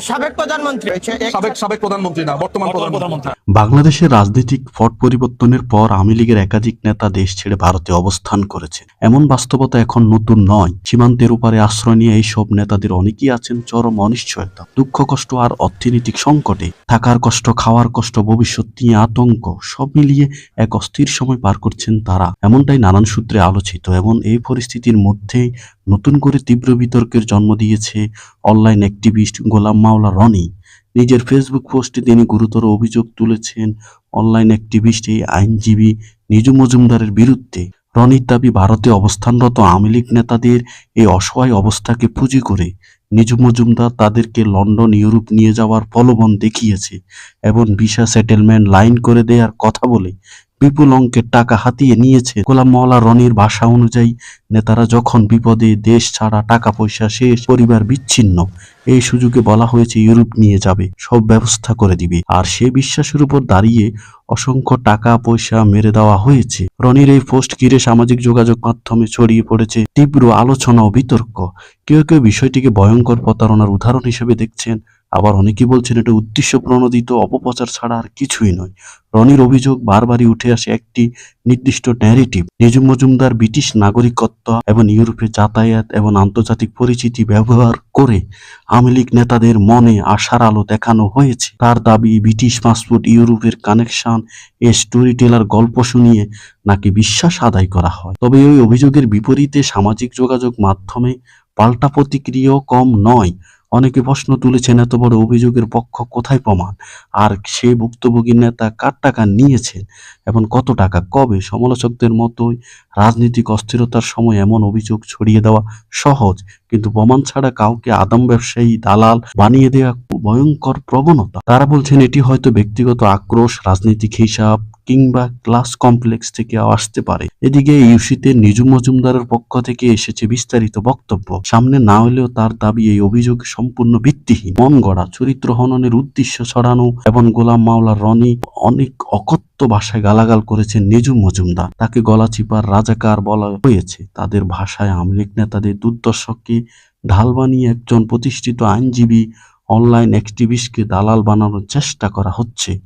সাবেক প্রধানমন্ত্রী সাবেক সাবেক প্রধানমন্ত্রী না বর্তমান প্রধানমন্ত্রী। বাংলাদেশের রাজনৈতিক পট পরিবর্তনের পর আওয়ামী লীগের একাধিক নেতা দেশ ছেড়ে ভারতে অবস্থান করেছেন এমন বাস্তবতা এখন নতুন নয়। সীমান্তের উপারে আশ্রয় নিয়ে এইসব নেতাদের অনেকেই আছেন চরম অনিশ্চয়তা দুঃখ কষ্ট আর অর্থনৈতিক সংকটে। থাকার কষ্ট খাওয়ার কষ্ট ভবিষ্যৎ নিয়ে আতঙ্ক সব মিলিয়ে এক অস্থির সময় পার করছেন তারা। এমনটাই নানান সূত্রে আলোচিত। এবং এই পরিস্থিতির মধ্যেই নতুন করে তীব্র বিতর্কের জন্ম দিয়েছে অনলাইন অ্যাক্টিভিস্ট গোলাম মাওলা রনি। নিজের ফেসবুক পোস্টে তিনি গুরুতর অভিযোগ তুলেছেন অনলাইন অ্যাক্টিভিস্ট এই আইনজীবী নিজু মজুমদারের বিরুদ্ধে। রনির দাবি, ভারতে অবস্থানরত আওয়ামী লীগ নেতাদের এই অসহায় অবস্থাকে পুঁজি করে নিজু মজুমদার তাদেরকে লন্ডন, ইউরোপ নিয়ে যাওয়ার প্রলোভন দেখিয়েছে এবং ভিসা সেটেলমেন্ট লাইন করে দেওয়ার কথা বলে বিপুল অঙ্কের টাকা হাতিয়ে নিয়েছে। গোলাম মাওলা রনির ভাষা অনুযায়ী, নেতারা যখন বিপদে দেশ ছাড়া টাকা পয়সা শেষ, পরিবার বিচ্ছিন্ন, এই সুযোগে বলা হয়েছে ইউরোপ নিয়ে যাবে, সব ব্যবস্থা করে দিবে। আর সে বিশ্বাসের উপর দাঁড়িয়ে অসংখ্য টাকা পয়সা মেরে দেওয়া হয়েছে। রনির এই পোস্ট ঘিরে সামাজিক যোগাযোগ মাধ্যমে ছড়িয়ে পড়েছে তীব্র আলোচনা ও বিতর্ক। কেউ কেউ বিষয়টিকে ভয়ঙ্কর প্রতারণার উদাহরণ হিসেবে দেখছেন আবার অনেকেই বলছেন এটা উদ্দেশ্য প্রণোদিত অপপ্রচার ছাড়া আর কিছুই নয়। রনির অভিযোগ, বারবারই উঠে আসে একটি নির্দিষ্ট ন্যারেটিভ নিজুম মজুমদার ব্রিটিশ নাগরিকত্ব এবং ইউরোপে যাতায়াত এবং আন্তর্জাতিক পরিচিতি ব্যবহার করে আওয়ামী লীগ নেতাদের মনে আশার আলো দেখানো হয়েছে। তার দাবি, ব্রিটিশ পাসপোর্ট ইউরোপের কানেকশন এ স্টোরি টেলার গল্প শুনিয়ে নাকি বিশ্বাস আদায় করা হয়। তবে ওই অভিযোগের বিপরীতে সামাজিক যোগাযোগ মাধ্যমে পাল্টা প্রতিক্রিয়াও কম নয়। অনেকে প্রশ্ন তুলেছেন, এত বড় অভিযোগের পক্ষ কোথায় প্রমাণ? আর সে ভুক্তভোগী নেতা কার টাকা নিয়েছেন? এবং কত টাকা? কবে? সমালোচকদের মতোই রাজনৈতিক অস্থিরতার সময় এমন অভিযোগ ছড়িয়ে দেওয়া সহজ। কিন্তু প্রমাণ ছাড়া কাউকে আদম ব্যবসায়ী দালাল বানিয়ে দেওয়া ভয়ঙ্কর প্রবণতা। তারা বলছেন এটি হয়তো ব্যক্তিগত আক্রোশ, রাজনৈতিক হিসাব কিংবা ক্লাস কমপ্লেক্স থেকে আসতে পারে। এদিকে ইউসিতে নিজু মজুমদারের পক্ষ থেকে এসেছে বিস্তারিত বক্তব্য। সামনে না হলেও তার দাবি এই অভিযোগ সম্পূর্ণ ভিত্তিহীন। মন গড়া চরিত্র হননের উদ্দেশ্য ছড়ানো এবং গোলাম মাওলা রনি অনেক অকথ্য ভাষায় গালাগাল করেছেন নিজুম মজুমদার। তাকে গলা চিপার রাজাকার বলা হয়েছে। তাদের ভাষায় আমলিক নেতাদের দুর্দর্শককে ঢাল বানিয়ে একজন প্রতিষ্ঠিত আইনজীবী, অনলাইন অ্যাক্টিভিস্টকে দালাল বানানোর চেষ্টা করা হচ্ছে।